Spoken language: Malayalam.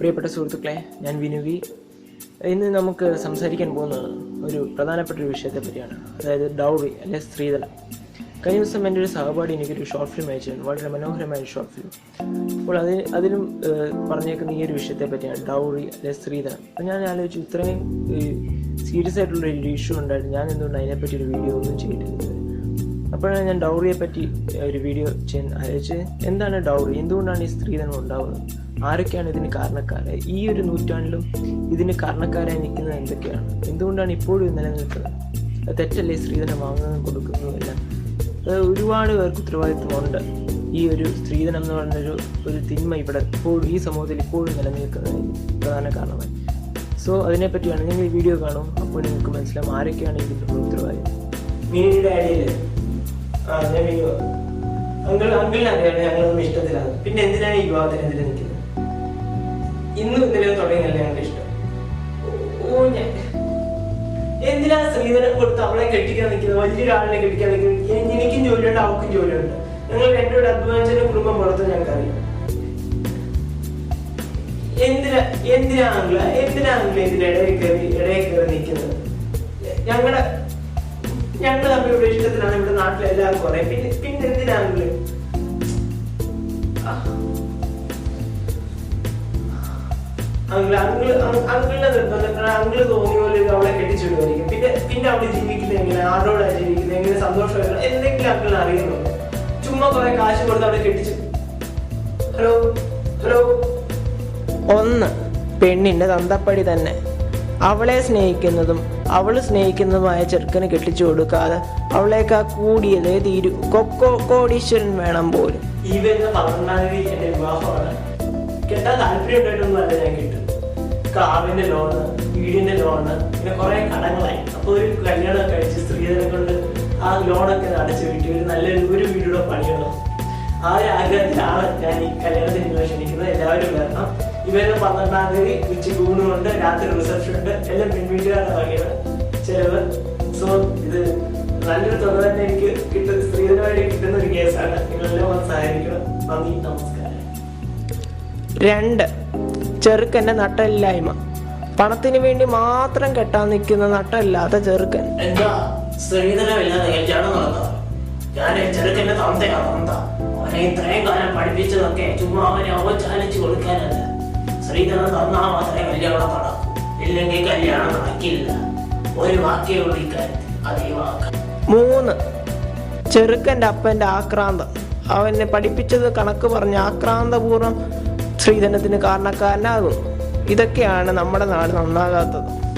പ്രിയപ്പെട്ട സുഹൃത്തുക്കളെ ഞാൻ വിനുവി. ഇന്ന് നമുക്ക് സംസാരിക്കാൻ പോകുന്ന ഒരു പ്രധാനപ്പെട്ട ഒരു വിഷയത്തെ പറ്റിയാണ്. അതായത് ഡൗറി അല്ലെ സ്ത്രീതല കഴിഞ്ഞ ദിവസം എന്റെ ഒരു സഹപാഠി എനിക്കൊരു ഷോർട്ട് ഫിലിം അയച്ചിരുന്നു. വളരെ മനോഹരമായ ഷോർട്ട് ഫിലിം അപ്പോൾ അതിൽ അതിലും പറഞ്ഞേക്കുന്ന ഈ ഒരു വിഷയത്തെ പറ്റിയാണ് ഡൗറി അല്ലെ സ്ത്രീധനം. അപ്പോൾ ഞാൻ ആലോചിച്ചു ഇത്രയും സീരിയസ് ആയിട്ടുള്ള ഒരു ഇഷ്യൂ ഉണ്ടായിരുന്നു. ഞാൻ എന്തുകൊണ്ട് അതിനെപ്പറ്റി ഒരു വീഡിയോ ഒന്നും ചെയ്തിട്ടില്ല? അപ്പോഴാണ് ഞാൻ ഡൗറിയെ പറ്റി ഒരു വീഡിയോ ചെയ്യാൻ അയച്ച് എന്താണ് ഡൗറി? എന്തുകൊണ്ടാണ് ഈ സ്ത്രീധനം ഉണ്ടാവുന്നത്? ആരൊക്കെയാണ് ഇതിന് കാരണക്കാര്? ഈ ഒരു നൂറ്റാണ്ടിലും ഇതിന് കാരണക്കാരായി നിൽക്കുന്നത് എന്തൊക്കെയാണ്? എന്തുകൊണ്ടാണ് ഇപ്പോഴും നിലനിൽക്കുന്നത്? തെറ്റല്ലേ? സ്ത്രീധനം വാങ്ങുന്നതും കൊടുക്കുന്നതും എല്ലാം. അത് ഒരുപാട് പേർക്ക് ഉത്തരവാദിത്വമുണ്ട്. ഈ ഒരു സ്ത്രീധനം എന്ന് പറഞ്ഞൊരു ഒരു തിന്മ ഇവിടെ ഇപ്പോഴും ഈ സമൂഹത്തിൽ ഇപ്പോഴും നിലനിൽക്കുന്നതിന് പ്രധാന കാരണമായി. സോ അതിനെപ്പറ്റിയാണ് നിങ്ങൾ ഈ വീഡിയോ കാണും. അപ്പോൾ നിങ്ങൾക്ക് മനസ്സിലാവും ആരൊക്കെയാണ് ഇതിന്റെ ഉത്തരവാദിത്വം. മീനിയുടെ അങ്കിൾ അങ്കിളിനെ അറിയാം. ഞങ്ങളൊന്നും ഇഷ്ടത്തിലാണ് പിന്നെ എന്തിനാണ് എതിരെ നിൽക്കുന്നത്? സ്ത്രീധനം കൊടുത്ത് അവളെ കെട്ടിക്കാൻ നിൽക്കുന്നത് വലിയൊരാളിനെ കെട്ടിക്കാൻ നിൽക്കുന്നത്. എനിക്കും ജോലിയുണ്ട് അവൾക്കും ജോലിയുണ്ട്. ഞങ്ങൾ രണ്ടുപേരുടെ അധ്വാനിച്ചതിന്റെ കുടുംബം പുറത്ത് ഞങ്ങൾക്കറിയാം. എന്തിനാ എന്തിനാണെങ്കിലും എന്തിനാണെങ്കിലും ഇതിന് ഇടയിൽ കയറി ഇടയിൽ കയറി നിൽക്കുന്നത്? ഞങ്ങളുടെ ഞങ്ങൾ തമ്മിലുള്ള ഇഷ്ടത്തിലാണ് ഇവിടെ നാട്ടിലെല്ലാവർക്കും അറിയാം പിന്നെ പിന്നെ എന്തിനാ ആംഗ്ല അങ്കിൾ അങ്കിൾ അങ്കിളിന്റെ നിർബന്ധങ്ങൾ അങ്കിൾ തോന്നിയ പോലെ അവളെ കെട്ടിച്ചിടുമായിരിക്കും. പിന്നെ പിന്നെ അവൾ ജീവിക്കുന്നത് എങ്ങനെ ആരോടാണ് ജീവിക്കുന്നത്? എങ്ങനെ സന്തോഷമായിരുന്നു എന്തെങ്കിലും അങ്കിളിന് അറിയുന്നുണ്ട്? ചുമ്മാ കുറെ കാശ് കൊടുത്ത് അവളെ കെട്ടിച്ചു. ഹലോ? ഹലോ? ഒന്ന് പെണ്ണിന്റെ തന്തപ്പടി തന്നെ. അവളെ സ്നേഹിക്കുന്നതും അവൾ സ്നേഹിക്കുന്നതുമായ ചെറുക്കന് കെട്ടിച്ചു കൊടുക്കാതെ അവളേക്കാ കൂടിയതേ തീരൂ. കൊക്കോ കോടീശ്വരൻ വേണം പോലും. ഈ വരുന്ന പന്ത്രണ്ടാം തീയതി എന്റെ വിവാഹമാണ്. കെട്ടാൻ താല്പര്യമുണ്ടായിട്ടൊന്നും അല്ല ഞാൻ കിട്ടും കാറിന്റെ ലോണ് വീടിന്റെ ലോണ് പിന്നെ കുറെ കടങ്ങളായി. അപ്പൊ ഒരു കല്യാണം കഴിച്ച് സ്ത്രീധനം കൊണ്ട് ആ ലോണൊക്കെ അടച്ചു വീട്ടി. ഒരു നല്ല ഒരു വീടുകൂടെ പണിയണം ആ ഒരു ആഗ്രഹത്തിലാണ് ഞാൻ ഈ കല്യാണത്തിന് ക്ഷണിക്കുന്നത്. എല്ലാവരും വരണം. ഇവരുടെ പന്ത്രണ്ടാം തീയതി ഉച്ചയ്ക്ക് ഊണുണ്ട് രാത്രി റിസപ്ഷൻ ഉണ്ട്. എല്ലാം പെൺവീട്ടുകാരുടെ വകയാണ് ചെലവ്. സോ ഇത് നല്ലൊരു തുക തന്നെ എനിക്ക് കിട്ടുന്ന സ്ത്രീധനമായിട്ട് കിട്ടുന്ന ഒരു കേസാണ് നിങ്ങളെല്ലാം സഹായിക്കണം നന്ദി നമസ്കാരം. രണ്ട് ചെറുക്കന്റെ നട്ടമില്ലായ്മ പണത്തിന് വേണ്ടി മാത്രം കെട്ടാൻ നിൽക്കുന്ന നട്ടല്ലാത്ത ചെറുക്കൻ. മൂന്ന് ചെറുക്കന്റെ അപ്പന്റെ ആക്രാന്തം. അവനെ പഠിപ്പിച്ചത് കണക്ക് പറഞ്ഞ് ആക്രാന്തപൂർവം സ്ത്രീധനത്തിന് കാരണക്കാരനാകുന്നു. ഇതൊക്കെയാണ് നമ്മുടെ നാട് നന്നാകാത്തത്.